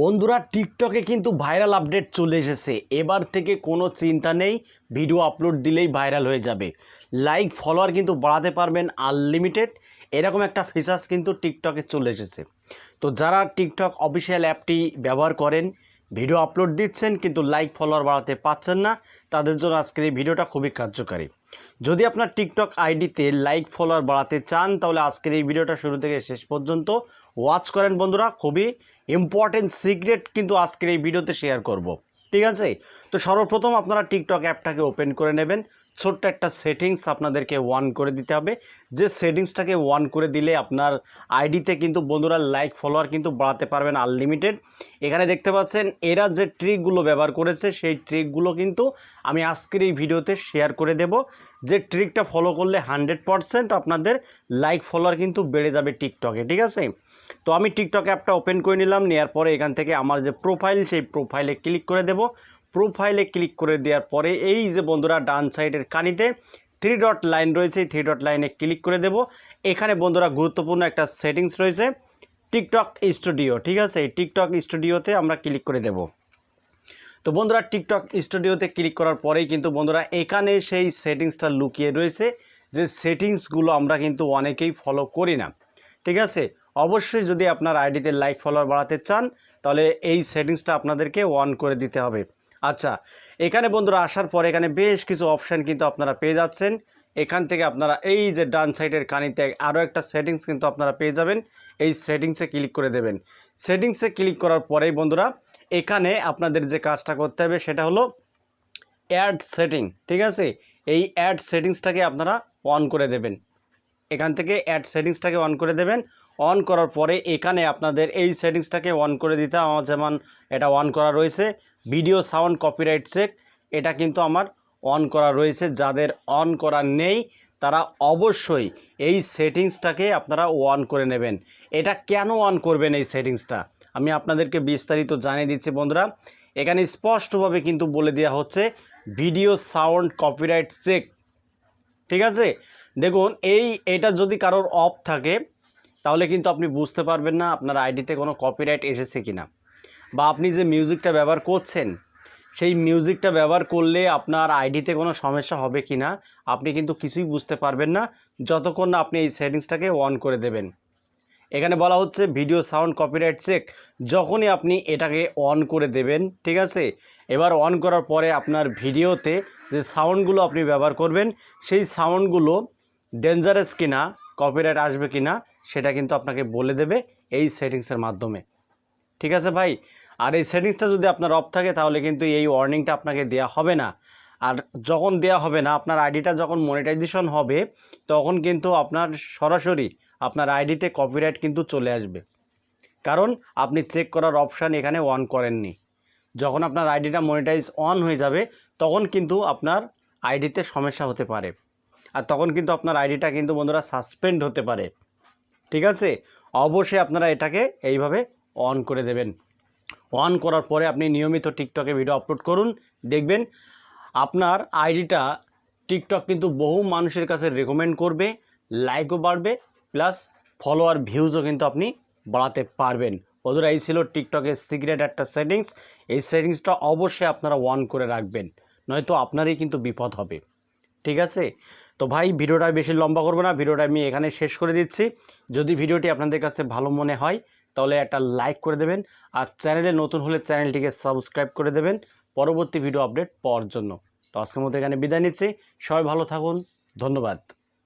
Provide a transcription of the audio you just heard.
বন্ধুরা টিকটকে কিন্তু ভাইরাল আপডেট চলে এসেছে। এবার থেকে কোনো চিন্তা নেই ভিডিও আপলোড দিলেই ভাইরাল হয়ে যাবে। লাইক ফলোয়ার কিন্তু বাড়াতে পারবেন আনলিমিটেড এরকম একটা ফিচার্স কিন্তু টিকটকে চলে এসেছে। তো যারা টিকটক অফিসিয়াল অ্যাপটি ব্যবহার করেন ভিডিও আপলোড দিচ্ছেন, কিন্তু লাইক ফলোয়ার বাড়াতে পাচ্ছেন না। তাদের জন্য আজকের এই ভিডিওটা খুবই কার্যকারী। যদি আপনার টিকটক আইডিতে লাইক ফলোয়ার বাড়াতে চান, তাহলে আজকের এই ভিডিওটা শুরু থেকে শেষ পর্যন্ত ওয়াচ করেন বন্ধুরা। খুবই ইম্পর্টেন্ট সিক্রেট কিন্তু আজকের এই ভিডিওতে শেয়ার করব। ঠিক আছে? তো সর্বপ্রথম আপনারা টিকটক অ্যাপটাকে ওপেন করে নেবেন। ছোট্ট একটা সেটিংস আপনাদেরকে ওয়ান করে দিতে হবে। যে সেটিংসটাকে ওয়ান করে দিলে আপনার আইডিতে কিন্তু বন্ধুরা লাইক ফলোয়ার কিন্তু বাড়াতে পারবেন আনলিমিটেড এখানে দেখতে পাচ্ছেন, এরা যে ট্রিকগুলো ব্যবহার করেছে, সেই ট্রিকগুলো কিন্তু আমি আজকের এই ভিডিওতে শেয়ার করে দেব। যে ট্রিকটা ফলো করলে হান্ড্রেড পারসেন্ট আপনাদের লাইক ফলোয়ার কিন্তু বেড়ে যাবে টিকটকে ঠিক আছে? তো আমি টিকটক অ্যাপটা ওপেন করে নিলাম নেওয়ার পরে এখান থেকে আমার যে প্রোফাইল সেই প্রোফাইলে ক্লিক করে দেব। প্রোফাইলে ক্লিক করে দেওয়ার পরে এই যে বন্ধুরা ডান সাইডের কানিতে থ্রি ডট লাইন রয়েছে থ্রি ডট লাইনে ক্লিক করে দেব। এখানে বন্ধুরা গুরুত্বপূর্ণ একটা সেটিংস রয়েছে, টিকটক স্টুডিও, ঠিক আছে? এই টিকটক স্টুডিওতে আমরা ক্লিক করে দেব। তো বন্ধুরা, টিকটক স্টুডিওতে ক্লিক করার পরেই কিন্তু বন্ধুরা এখানে সেই সেটিংসটা লুকিয়ে রয়েছে, যে সেটিংসগুলো আমরা কিন্তু অনেকেই ফলো করি না, ঠিক আছে? অবশ্যই যদি আপনার আইডিতে লাইক ফলোয়ার বাড়াতে চান, তাহলে এই সেটিংসটা আপনাদেরকে অন করে দিতে হবে। আচ্ছা এখানে বন্ধুরা আসার পর এখানে বেশ কিছু অপশান কিন্তু আপনারা পেয়ে যাচ্ছেন। এখান থেকে আপনারা এই যে ডান সাইডের কানিতে আরও একটা সেটিংস কিন্তু আপনারা পেয়ে যাবেন। এই সেটিংসে ক্লিক করে দেবেন। সেটিংসে ক্লিক করার পরেই বন্ধুরা, এখানে আপনাদের যে কাজটা করতে হবে সেটা হলো অ্যাড সেটিং ঠিক আছে? এই অ্যাড সেটিংসটাকে আপনারা অন করে দেবেন। এখান থেকে অ্যাড সেটিংসটাকে অন করে দেবেন। অন করার পরে এখানে আপনাদের এই সেটিংসটাকে অন করে দিতে আমার যেমন এটা অন করা রয়েছে। ভিডিও সাউন্ড কপিরাইট চেক এটা কিন্তু আমার অন করা রয়েছে। যাদের অন করা নেই, তারা অবশ্যই এই সেটিংসটাকে আপনারা অন করে নেবেন। এটা কেন অন করবেন এই সেটিংসটা? আমি আপনাদেরকে বিস্তারিত জানিয়ে দিচ্ছি বন্ধুরা। এখানে স্পষ্টভাবে কিন্তু বলে দেওয়া হচ্ছে ভিডিও সাউন্ড কপিরাইট চেক ঠিক আছে? দেখুন, এই, এটা যদি কারোর অফ থাকে, তাহলে কিন্তু আপনি বুঝতে পারবেন না আপনার আইডিতে কোনো কপিরাইট এসেছে কিনা। বা আপনি যে মিউজিকটা ব্যবহার করছেন, সেই মিউজিকটা ব্যবহার করলে আপনার আইডিতে কোনো সমস্যা হবে কি না আপনি কিন্তু কিছুই বুঝতে পারবেন না। যতক্ষণ না আপনি এই সেটিংসটাকে অন করে দেবেন। এখানে বলা হচ্ছে ভিডিও সাউন্ড কপিরাইট চেক যখনই আপনি এটাকে অন করে দেবেন, ঠিক আছে? এবার অন করার পরে আপনার ভিডিওতে যে সাউন্ডগুলো আপনি ব্যবহার করবেন, সেই সাউন্ডগুলো ডেঞ্জারাস কিনা কপিরাইট আসবে কিনা, সেটা কিন্তু আপনাকে বলে দেবে এই সেটিংসের মাধ্যমে। ঠিক আছে ভাই? আর এই সেটিংসটা যদি আপনার অফ থাকে, তাহলে কিন্তু এই ওয়ার্নিংটা আপনাকে দেওয়া হবে না। আর যখন দেওয়া হবে না, আপনার আইডিটা যখন মনিটাইজেশন হবে, তখন কিন্তু আপনার সরাসরি আপনার আইডিতে কপিরাইট কিন্তু চলে আসবে। কারণ আপনি চেক করার অপশান এখানে অন করেননি। যখন আপনার আইডিটা মনিটাইজ অন হয়ে যাবে, তখন কিন্তু আপনার আইডিতে সমস্যা হতে পারে। আর তখন কিন্তু আপনার আইডিটা কিন্তু বন্ধুরা সাসপেন্ড হতে পারে। ঠিক আছে? অবশ্যই আপনারা এটাকে এইভাবে অন করে দেবেন। অন করার পরে আপনি নিয়মিত টিকটকে ভিডিও আপলোড করুন, দেখবেন আপনার আইডিটা টিকটক কিন্তু বহু মানুষের কাছে রেকমেন্ড করবে লাইকও বাড়বে প্লাস ফলোয়ার ভিউজও কিন্তু আপনি বাড়াতে পারবেন। বন্ধুরা, এই ছিল টিকটকের সিক্রেট একটা সেটিংস এই সেটিংসটা অবশ্যই আপনারা অন করে রাখবেন, নয়তো আপনারই কিন্তু বিপদ হবে। ঠিক আছে? তো ভাই, ভিডিওটা বেশি লম্বা করব না, ভিডিওটা আমি এখানে শেষ করে দিচ্ছি। যদি ভিডিওটি আপনাদের কাছে ভালো মনে হয়, তাহলে একটা লাইক করে দেবেন, আর চ্যানেলে নতুন হলে চ্যানেলটিকে সাবস্ক্রাইব করে দেবেন। পরবর্তী ভিডিও আপডেট পাওয়ার জন্য। তো আজকের মতো এখানে বিদায় নিচ্ছি। সবাই ভালো থাকুন। ধন্যবাদ।